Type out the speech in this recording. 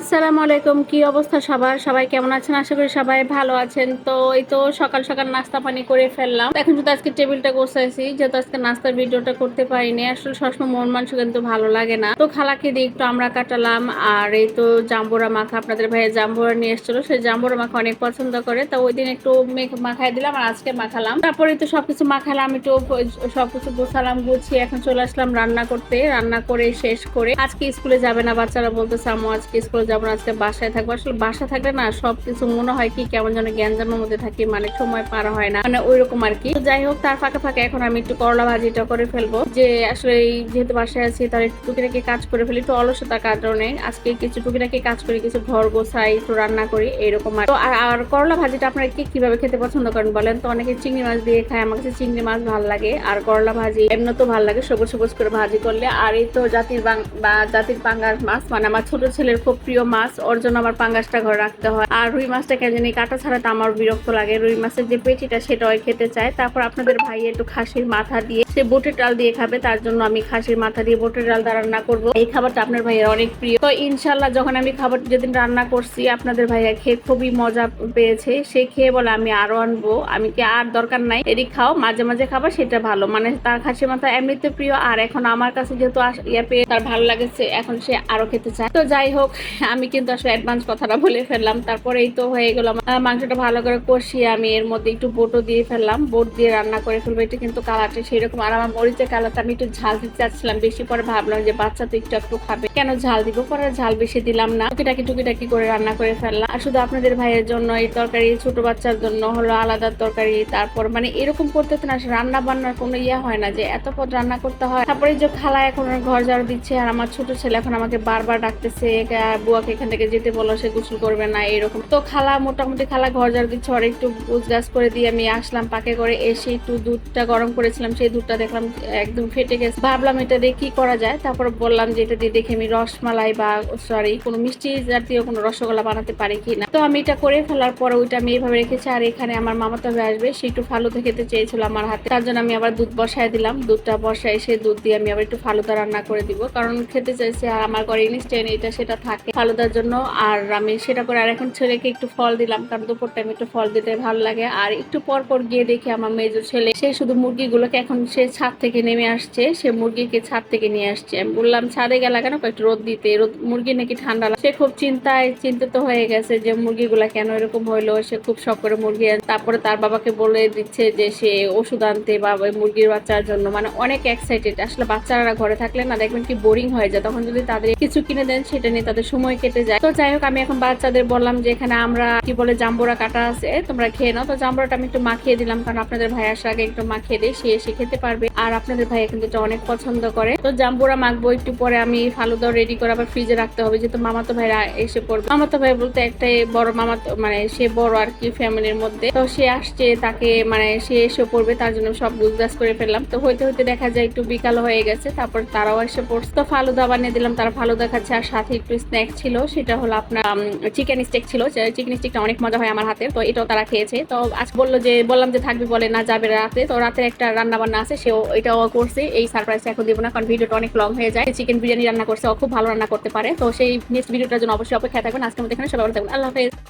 আসসালামু আলাইকুম, কি অবস্থা সবার? সবাই কেমন আছেন? আশা করি সবাই ভালো আছেন। তো এই তো সকাল সকাল নাস্তা পানি করে ফেললাম। এখন যদি আজকে টেবিলটা গোছাইছি, যেহেতু আজকে নাস্তার ভিডিওটা করতে পারিনি, আসলে সবসময় মন মাংস কিন্তু ভালো লাগে না। তো খালাকে দিয়ে একটু আমরা কাটালাম, আর এই তো জাম্বুরা মাখা আপনাদের ভাইয়ের জাম্বুরা নিয়ে এসেছিল সেই জাম্বুরা মাখা অনেক পছন্দ করে। তো ওই দিন একটু মেখে মাখাই দিলাম আর আজকে মাখালাম। তারপরে তো সবকিছু মাখালাম, একটু সবকিছু গোছালাম, গুছিয়ে এখন চলে আসলাম রান্না করতে। রান্না করে শেষ করে, আজকে স্কুলে যাবে না বাচ্চারা বলতেছে, আম্মু, আজকে স্কুলে যাব না, আজকে বাসায় থাকব। আসলে বাসা থাকলে না সবকিছু মনে হয় কি কেমন যেন জ্ঞানজামের মধ্যে থাকি মানে সময় পার হয় না। মানে ওই রকম আর কি। যাই হোক, তার ফাঁকে ফাঁকে এখন আমি একটু করলা ভাজিটা করে ফেলব। যে আসলে যেহেতু বাসায় আছি, তার একটু টুকিটাকি কাজ করে ফেলি, একটু অলসতার কারণে। আজকে কিছু টুকিটাকি কাজ করি, কিছু ঘর গোছাই, একটু রান্না করি, এইরকম আর আর করলা ভাজিটা আপনারা কি কীভাবে খেতে পছন্দ করেন বলেন তো? অনেকে চিংড়ি মাছ দিয়ে খায়, আমার কাছে চিংড়ি মাছ ভালো লাগে। আর করলা ভাজি এমনি তো ভালো লাগে, সবুজ সবুজ করে ভাজি করলে। আর এই তো জাতির বাং জাতির পাঙ্গাস মাছ মানে আমার ছোট ছেলের খুব প্রিয় মাছ, ওর জন্য আমার পাঙ্গাসটা ঘরে রাখতে হয়। আর রুই মাছটা কেন জানি কাটা ছাড়া তো আমার বিরক্ত লাগে। রুই মাছের যে পেটিটা সেটা খেতে চায়। তারপর আপনাদের ভাই একটু খাসির মাথা দিয়ে সে বোটের ডাল দিয়ে খাবে, তার জন্য আমি খাসির মাথা দিয়ে বোটের ডাল রান্না করব। এই খাবারটা আপনার ভাইয়ের অনেক প্রিয়। তো ইনশাল্লাহ যখন আমি খাবার যেদিন রান্না করছি, আপনাদের ভাইয়া খেয়ে খুবই মজা পেয়েছে। সে খেয়ে বলে, আমি আরও আনব। আমি কি আর দরকার নাই? এদিক খাও, মাঝে মাঝে খাবার সেটা ভালো। মানে তার খাসির মাথা এমনিতে প্রিয়, আর এখন আমার কাছে যেহেতু ইয়ে পেয়ে তার ভালো লাগেছে, এখন সে আরও খেতে চায়। তো যাই হোক, আমি কিন্তু আসলে অ্যাডভান্স কথাটা বলে ফেললাম। তারপরে এই তো হয়ে গেল মাংসটা ভালো করে কষিয়ে আমি এর মধ্যে একটু বোটও দিয়ে ফেললাম। বোট দিয়ে রান্না করে ফেলব, এটা কিন্তু কালারটা সেরকম আর আমার মরিচের কালারটা আমি একটু ঝাল দিতে চাচ্ছিলাম, বেশি পরে ভাবলাম যে বাচ্চা তো একটু একটু খাবে। কেন ঝাল দিব? পরে ঝাল বেশি দিলাম না। টুকিটাকি টুকিটাকি করে রান্না করে ফেললাম। আর শুধু আপনাদের ভাইয়ের জন্য, এই তরকারি ছোট বাচ্চার জন্য হলো আলাদা তরকারি, তারপর মানে এরকম করতে না রান্না বান্নার কোনো ইয়ে হয় না যে এত পদ রান্না করতে হয়। তারপরে যে খালা এখন ঘর ঝাড়ু দিচ্ছে, আর আমার ছোট ছেলে এখন আমাকে বারবার ডাকতেছে বুয়াকে এখান থেকে যেতে বলো, সে গোসল করবে না, এরকম। তো খালা, মোটামুটি খালা ঘর ঝাড়ু দিচ্ছে আর একটু গাছ করে দিয়ে আমি আসলাম, পাকে করে এসে একটু দুধটা গরম করেছিলাম, সেই দুধটা দেখলাম, একদম ফেটে গেছে। ভাবলাম এটা দিয়ে কি করা যায়? তারপর বললাম যে এটা দিয়ে দেখে আমি রসমালাই বা সরি কোনো মিষ্টি জাতীয় কোনো রসগোল্লা বানাতে পারি কি না তো আমি এটা করে ফেলার পরে ওইটা আমি এইভাবে রেখেছি, আর এখানে আমার মামাতো ভাই আসবে, সে একটু ফালুদা খেতে চেয়েছিল আমার হাতে। তার জন্য আমি আবার দুধ বসায় দিলাম। দুধটা বসায় সেই দুধ দিয়ে আমি আবার একটু ফালুদা রান্না করে দিব। কারণ খেতে চাইছে, আর আমার ঘরে ইনস্ট্যান্ট এটা, সেটা থাকে ফালুদার জন্য। আর আমি সেটা করে আর এখন ছেলেকে একটু ফল দিলাম, কারণ দুপুর টাইমে একটু ফল দিতে ভালো লাগে। আর একটু পর পর গিয়ে দেখি আমার মেজো ছেলে, সে শুধু মুরগিগুলোকে এখন সে ছাদ থেকে নেমে আসছে, সে মুরগিকে ছাদ থেকে নিয়ে আসছে। আমি বললাম, ছাদে গেলা কেন? একটু রোদ দিতে। রোদ, মুরগি নাকি ঠান্ডা সে খুব চিন্তায়, চিন্তিত হয়ে গেছে যে মুরগিগুলা কেন এরকম হইল। সে খুব শখ করে মুরগি তারপরে তার বাবাকে বলে দিচ্ছে যে সে ওষুধ আনতে বা মুরগির বাচ্চার জন্য। মানে অনেক এক্সাইটেড আসলে বাচ্চারা ঘরে থাকলে না দেখবেন কি বোরিং হয়ে যায়। তখন যদি তাদের কিছু কিনে দেন, সেটা নিয়ে তাদের সময় কেটে যায়। তো যাই হোক, আমি এখন বাচ্চাদের বললাম যে এখানে আমরা কি বলে জাম্বুরা কাটা আছে, তোমরা খেয়ে নাও। তো জাম্বুরাটা আমি একটু মাখিয়ে দিলাম। কারণ আপনাদের ভাই আসার আগে একটু মাখিয়ে দিই, সে এসে খেতে পারবে। আর আপনাদের ভাইয়া কিন্তু এটা অনেক পছন্দ করে। তো জাম্বুরা মাখবো, একটু পরে আমি ফালুদাও রেডি করে আবার ফ্রিজে রাখতে হবে, যেহেতু মামাতো ভাইরা এসে পড়বে। মামাতো ভাই বলতে একটাই বড় মামাতো মানে সে বড় আর কি ফ্যামিলির মধ্যে। তো সে আসছে, তাকে মানে সে এসে পড়বে, তার জন্য সব গুজগাছ করে ফেললাম। তো হইতে হইতে দেখা যায় একটু বিকাল হয়ে গেছে, তারপর তারাও এসে পড়ছে। তো ফালুদা বানিয়ে দিলাম, তারা ফালুদা খাচ্ছে, আর সাথে একটু স্ন্যাক ছিল, সেটা হলো আপনার চিকেন স্টেক ছিল। চিকেন স্টেকটা অনেক মজা হয় আমার হাতে তো এটাও তারা খেয়েছে। তো আজ বলল যে, বললাম যে থাকবে বলে, না যাবে রাতে। তো রাতে একটা রান্না বান্না আছে সেও এটাও করছে। এই সারপ্রাইজ এখন দিব না, কারণ ভিডিওটা অনেক লং হয়ে যায়। চিকেন বিরিয়ানি রান্না করছে, ও খুব ভালো রান্না করতে পারে। তো সেই নেক্সট ভিডিওটার জন্য অবশ্যই অপেক্ষা থাকবেন। আজকের মধ্যে এখানে সবাই থাকবেন। আল্লাহ হাফেজ।